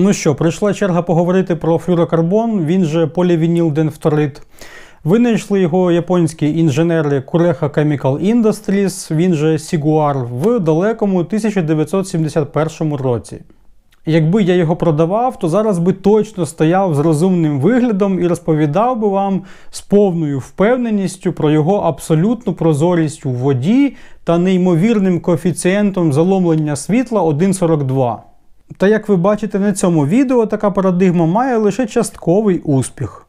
Ну що, прийшла черга поговорити про флюрокарбон, він же полівінілденфторид. Винайшли його японські інженери Kureha Chemical Industries, він же Siguar, в далекому 1971 році. Якби я його продавав, то зараз би точно стояв з розумним виглядом і розповідав би вам з повною впевненістю про його абсолютну прозорість у воді та неймовірним коефіцієнтом заломлення світла 1,42. Та як ви бачите на цьому відео, така парадигма має лише частковий успіх.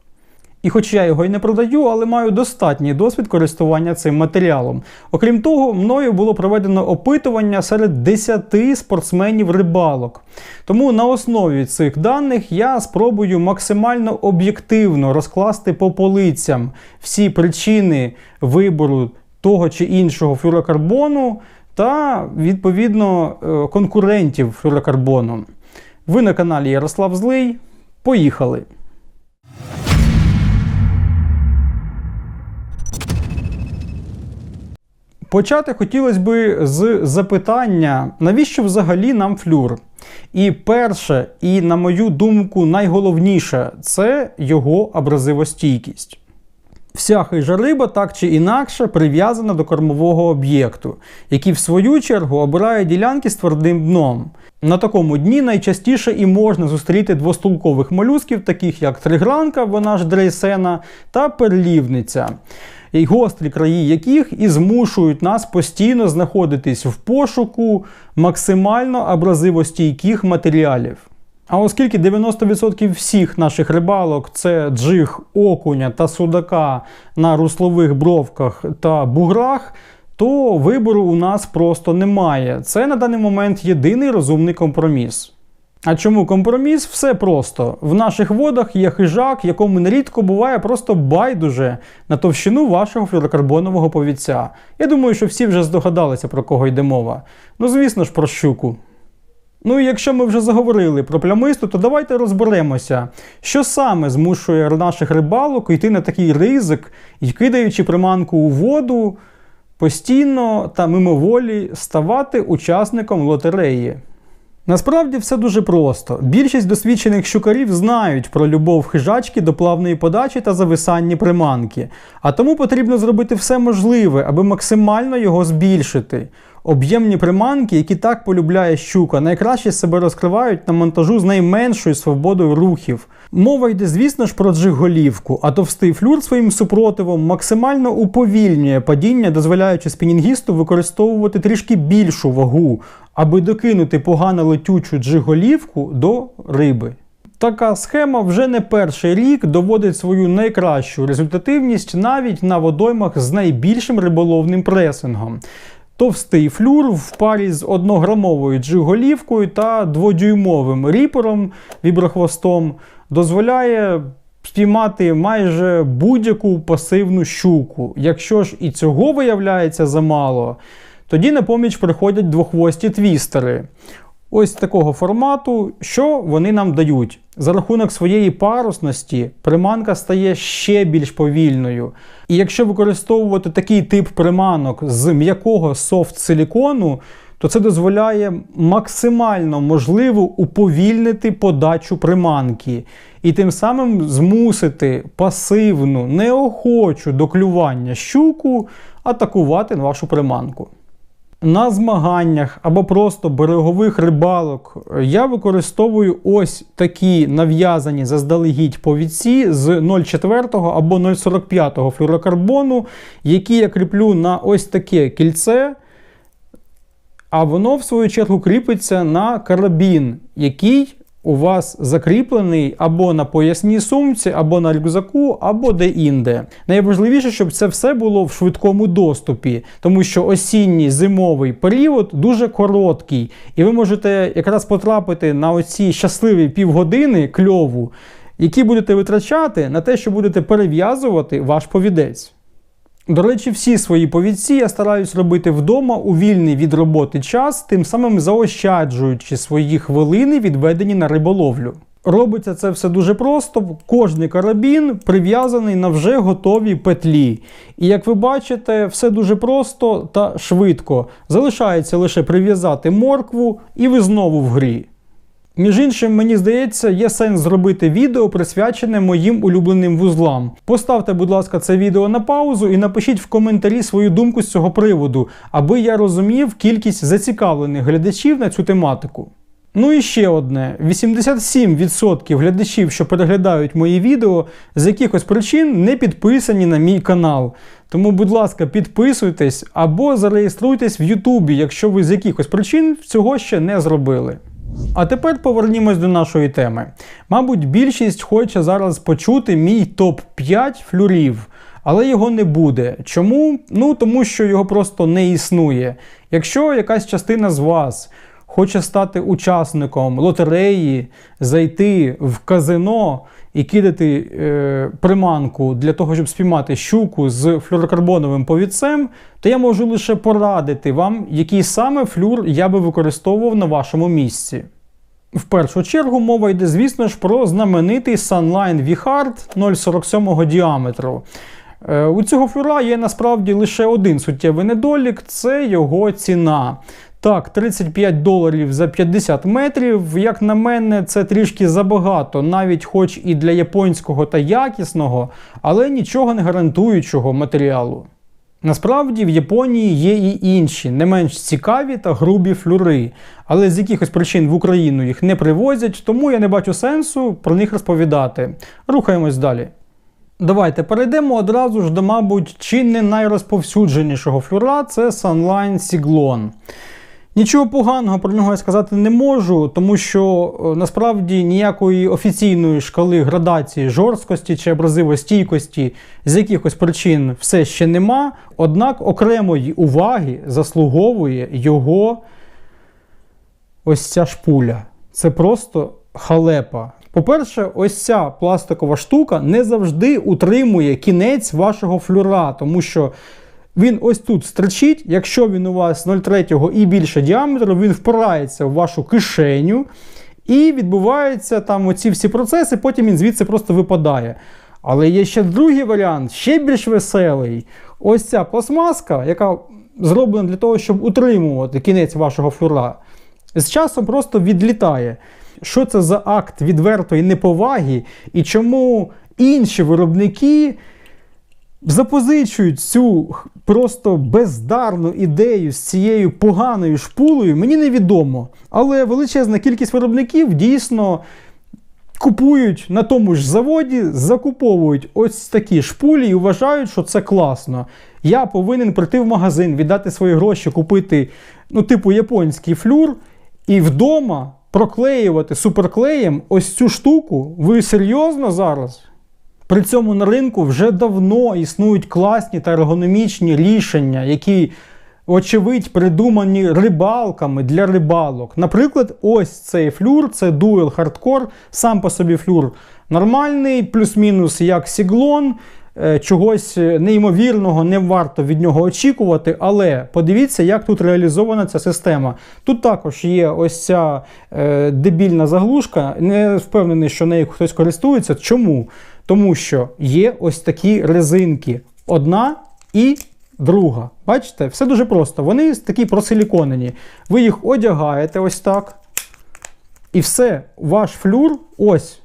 І хоч я його й не продаю, але маю достатній досвід користування цим матеріалом. Окрім того, мною було проведено опитування серед 10 спортсменів рибалок. Тому на основі цих даних я спробую максимально об'єктивно розкласти по полицям всі причини вибору того чи іншого флюрокарбону та, відповідно, е, конкурентів флюрокарбону. Ви на каналі Ярослав Злий. Поїхали! Почати хотілося би з запитання, навіщо взагалі нам флюр? І перше, і, на мою думку, найголовніше це його абразивостійкість. Вся хижа риба так чи інакше прив'язана до кормового об'єкту, який в свою чергу обирає ділянки з твердим дном. На такому дні найчастіше і можна зустріти двостулкових молюсків, таких як тригранка, вона ж дрейсена, та перлівниця і гострі краї яких і змушують нас постійно знаходитись в пошуку максимально абразивостійких матеріалів. А оскільки 90% всіх наших рибалок це джиг, окуня та судака на руслових бровках та буграх, то вибору у нас просто немає. Це на даний момент єдиний розумний компроміс. А чому компроміс? Все просто. В наших водах є хижак, якому нерідко буває просто байдуже на товщину вашого флюрокарбонового повіця. Я думаю, що всі вже здогадалися, про кого йде мова. Ну, звісно ж, про щуку. Ну і якщо ми вже заговорили про плямисту, то давайте розберемося, що саме змушує наших рибалок йти на такий ризик і кидаючи приманку у воду, постійно та мимоволі ставати учасником лотереї. Насправді все дуже просто. Більшість досвідчених щукарів знають про любов хижачки до плавної подачі та зависання приманки, а тому потрібно зробити все можливе, аби максимально його збільшити. Об'ємні приманки, які так полюбляє щука, найкраще себе розкривають на монтажу з найменшою свободою рухів. Мова йде, звісно ж, про джиголівку, а товстий флюр своїм супротивом максимально уповільнює падіння, дозволяючи спінінгісту використовувати трішки більшу вагу, аби докинути погано летючу джиголівку до риби. Така схема вже не перший рік доводить свою найкращу результативність навіть на водоймах з найбільшим риболовним пресингом. Товстий флюр в парі з однограмовою джиголівкою та дводюймовим ріпором віброхвостом дозволяє спіймати майже будь-яку пасивну щуку. Якщо ж і цього виявляється замало, тоді на поміч приходять двохвості твістери. Ось такого формату, що вони нам дають. За рахунок своєї парусності приманка стає ще більш повільною. І якщо використовувати такий тип приманок з м'якого софт-силікону, то це дозволяє максимально можливо уповільнити подачу приманки і тим самим змусити пасивну, неохочу до клювання щуку атакувати вашу приманку. На змаганнях або просто берегових рибалок я використовую ось такі нав'язані заздалегідь повідці з 0,4 або 0,45 флюрокарбону, які я кріплю на ось таке кільце. А воно, в свою чергу, кріпиться на карабін, який у вас закріплений або на поясній сумці, або на рюкзаку, або де-інде. Найважливіше, щоб це все було в швидкому доступі, тому що осінній зимовий період дуже короткий, і ви можете якраз потрапити на оці щасливі півгодини кльову, які будете витрачати на те, що будете перев'язувати ваш повідець. До речі, всі свої повідці я стараюсь робити вдома у вільний від роботи час, тим самим заощаджуючи свої хвилини, відведені на риболовлю. Робиться це все дуже просто. Кожний карабін прив'язаний на вже готовій петлі. І як ви бачите, все дуже просто та швидко. Залишається лише прив'язати моркву, і ви знову в грі. Між іншим, мені здається, є сенс зробити відео, присвячене моїм улюбленим вузлам. Поставте, будь ласка, це відео на паузу і напишіть в коментарі свою думку з цього приводу, аби я розумів кількість зацікавлених глядачів на цю тематику. Ну і ще одне: 87% глядачів, що переглядають мої відео, з якихось причин не підписані на мій канал. Тому, будь ласка, підписуйтесь або зареєструйтесь в Ютубі, якщо ви з якихось причин цього ще не зробили. А тепер повернімось до нашої теми. Мабуть, більшість хоче зараз почути мій топ-5 флюрів, але його не буде. Чому? Ну тому що його просто не існує. Якщо якась частина з вас хоче стати учасником лотереї, зайти в казино і кидати е, приманку для того, щоб спіймати щуку з флюрокарбоновим повідцем, то я можу лише порадити вам, який саме флюр я би використовував на вашому місці. В першу чергу мова йде, звісно ж, про знаменитий Sunline V-Hard 0,47 діаметру. Е, у цього флюра є насправді лише один суттєвий недолік це його ціна. Так, 35 доларів за 50 метрів, як на мене, це трішки забагато, навіть хоч і для японського та якісного, але нічого не гарантуючого матеріалу. Насправді в Японії є і інші, не менш цікаві та грубі флюри, але з якихось причин в Україну їх не привозять, тому я не бачу сенсу про них розповідати. Рухаємось далі. Давайте перейдемо одразу ж до, мабуть, чи не найрозповсюдженішого флюра це Sunline Siglon. Нічого поганого про нього я сказати не можу, тому що е, насправді ніякої офіційної шкали градації жорсткості чи абразивостійкості з якихось причин все ще нема. Однак окремої уваги заслуговує його ось ця шпуля. Це просто халепа. По-перше, ось ця пластикова штука не завжди утримує кінець вашого флюра, тому що він ось тут строчить, якщо він у вас 0,3 і більше діаметру, він впирається в вашу кишеню і відбуваються там оці всі процеси, потім він звідси просто випадає. Але є ще другий варіант, ще більш веселий. Ось ця пластмаска, яка зроблена для того, щоб утримувати кінець вашого флюра, з часом просто відлітає. Що це за акт відвертої неповаги і чому інші виробники запозичують цю просто бездарну ідею з цією поганою шпулею, мені невідомо. Але величезна кількість виробників дійсно купують на тому ж заводі, закуповують ось такі шпулі і вважають, що це класно. Я повинен прийти в магазин, віддати свої гроші, купити, ну, типу, японський флюр, і вдома проклеювати суперклеєм ось цю штуку. Ви серйозно зараз? При цьому на ринку вже давно існують класні та ергономічні рішення, які, очевидь, придумані рибалками для рибалок. Наприклад, ось цей флюр, це Dual Hardcore, сам по собі флюр нормальний, плюс-мінус як сіглон. Е, чогось неймовірного не варто від нього очікувати, але подивіться, як тут реалізована ця система. Тут також є ось ця е, дебільна заглушка. Не впевнений, що нею хтось користується. Чому? Тому що є ось такі резинки. Одна і друга. Бачите, все дуже просто. Вони такі просиліконені. Ви їх одягаєте ось так. І все, ваш флюр ось.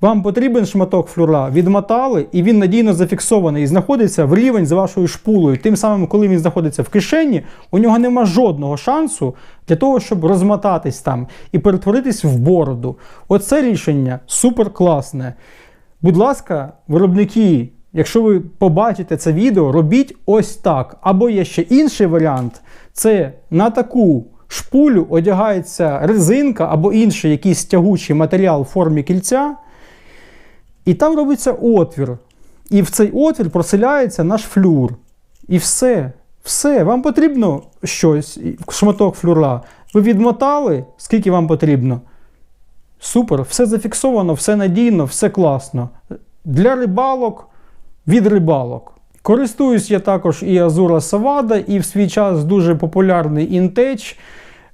Вам потрібен шматок флюра, відмотали, і він надійно зафіксований і знаходиться в рівень з вашою шпулою. Тим самим, коли він знаходиться в кишені, у нього нема жодного шансу для того, щоб розмотатись там і перетворитись в бороду. Оце рішення супер класне. Будь ласка, виробники, якщо ви побачите це відео, робіть ось так. Або є ще інший варіант це на таку шпулю одягається резинка або інший якийсь тягучий матеріал в формі кільця. І там робиться отвір. І в цей отвір проселяється наш флюр. І все. Все, вам потрібно щось, шматок флюра. Ви відмотали, скільки вам потрібно. Супер, все зафіксовано, все надійно, все класно. Для рибалок від рибалок. Користуюсь я також і Azura Savada, і в свій час дуже популярний.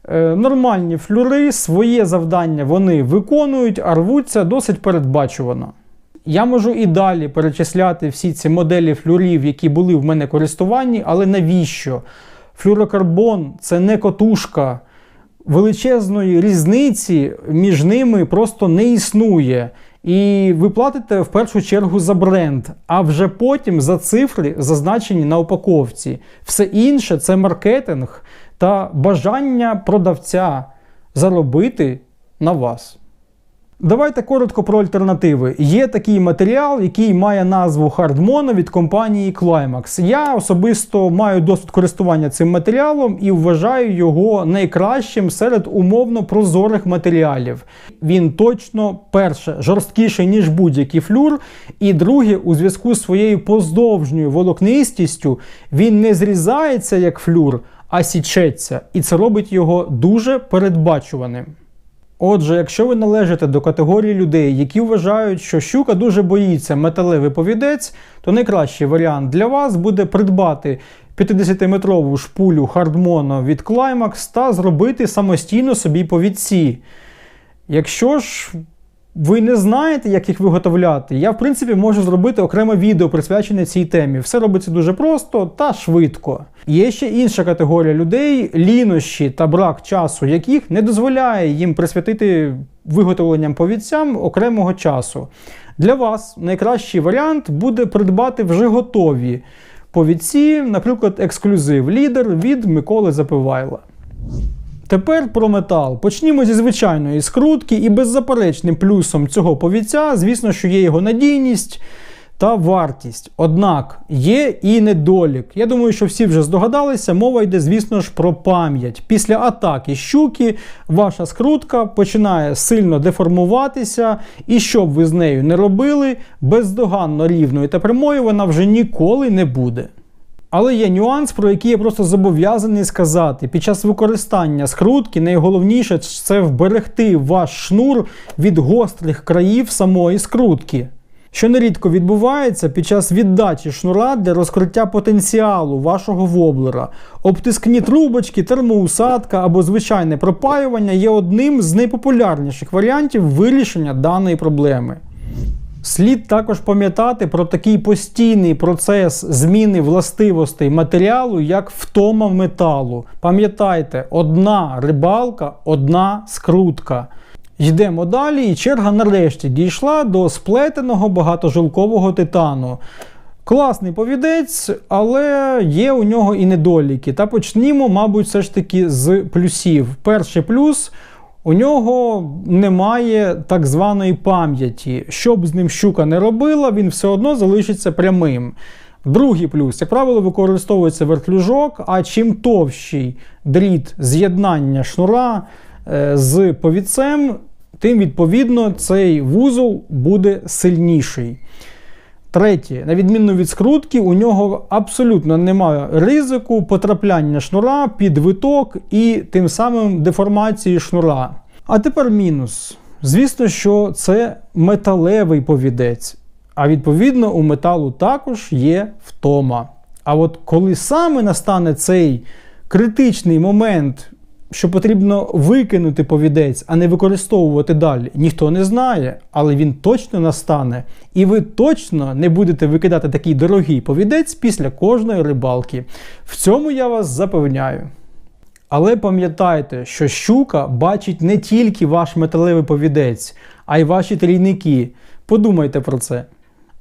Е, нормальні флюри, своє завдання вони виконують, а рвуться досить передбачувано. Я можу і далі перечисляти всі ці моделі флюрів, які були в мене користуванні, але навіщо? Флюрокарбон це не котушка величезної різниці між ними просто не існує. І ви платите в першу чергу за бренд, а вже потім за цифри, зазначені на упаковці. Все інше це маркетинг та бажання продавця заробити на вас. Давайте коротко про альтернативи. Є такий матеріал, який має назву Hardmono від компанії Climax. Я особисто маю досвід користування цим матеріалом і вважаю його найкращим серед умовно прозорих матеріалів. Він точно, перше, жорсткіший, ніж будь-який флюр, і друге, у зв'язку з своєю поздовжньою волокнистістю, він не зрізається як флюр, а січеться, і це робить його дуже передбачуваним. Отже, якщо ви належите до категорії людей, які вважають, що щука дуже боїться металевий повідець, то найкращий варіант для вас буде придбати 50-метрову шпулю Hardmono від Climax та зробити самостійно собі повідці. Якщо ж ви не знаєте, як їх виготовляти, я в принципі можу зробити окреме відео присвячене цій темі. Все робиться дуже просто та швидко. Є ще інша категорія людей, лінощі та брак часу, яких не дозволяє їм присвятити виготовленням повідцям окремого часу. Для вас найкращий варіант буде придбати вже готові повідці, наприклад, ексклюзив лідер від Миколи Запивайла. Тепер про метал. Почнімо зі звичайної скрутки, і беззаперечним плюсом цього повіця, звісно, що є його надійність та вартість. Однак є і недолік. Я думаю, що всі вже здогадалися, мова йде, звісно ж, про пам'ять. Після атаки щуки ваша скрутка починає сильно деформуватися, і що б ви з нею не робили, бездоганно рівною та прямою вона вже ніколи не буде. Але є нюанс, про який я просто зобов'язаний сказати. Під час використання скрутки найголовніше це вберегти ваш шнур від гострих країв самої скрутки. Що нерідко відбувається під час віддачі шнура для розкриття потенціалу вашого воблера. Обтискні трубочки, термоусадка або звичайне пропаювання є одним з найпопулярніших варіантів вирішення даної проблеми. Слід також пам'ятати про такий постійний процес зміни властивостей матеріалу, як втома металу. Пам'ятайте, одна рибалка, одна скрутка. Йдемо далі, і черга нарешті дійшла до сплетеного багатожилкового титану. Класний повідець, але є у нього і недоліки. Та почнімо, мабуть, все ж таки з плюсів. Перший плюс. У нього немає так званої пам'яті. Що б з ним щука не робила, він все одно залишиться прямим. Другий плюс, як правило, використовується вертлюжок, а чим товщий дріт з'єднання шнура е, з повідцем, тим відповідно цей вузол буде сильніший. Третє, на відміну від скрутки, у нього абсолютно немає ризику потрапляння шнура під виток і тим самим деформації шнура. А тепер мінус. Звісно, що це металевий повідець. А відповідно, у металу також є втома. А от коли саме настане цей критичний момент що потрібно викинути повідець, а не використовувати далі, ніхто не знає, але він точно настане. І ви точно не будете викидати такий дорогий повідець після кожної рибалки. В цьому я вас запевняю. Але пам'ятайте, що щука бачить не тільки ваш металевий повідець, а й ваші трійники. Подумайте про це.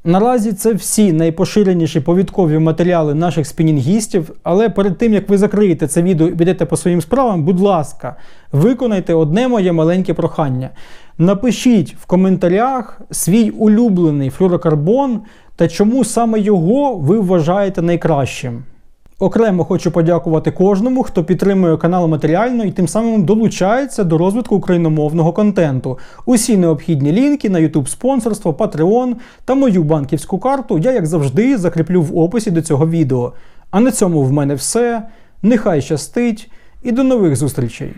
Наразі це всі найпоширеніші повідкові матеріали наших спінінгістів, але перед тим як ви закриєте це відео і підете по своїм справам, будь ласка, виконайте одне моє маленьке прохання. Напишіть в коментарях свій улюблений флюрокарбон та чому саме його ви вважаєте найкращим. Окремо хочу подякувати кожному, хто підтримує канал матеріально і тим самим долучається до розвитку україномовного контенту. Усі необхідні лінки на YouTube спонсорство, Patreon та мою банківську карту я, як завжди, закріплю в описі до цього відео. А на цьому в мене все. Нехай щастить і до нових зустрічей!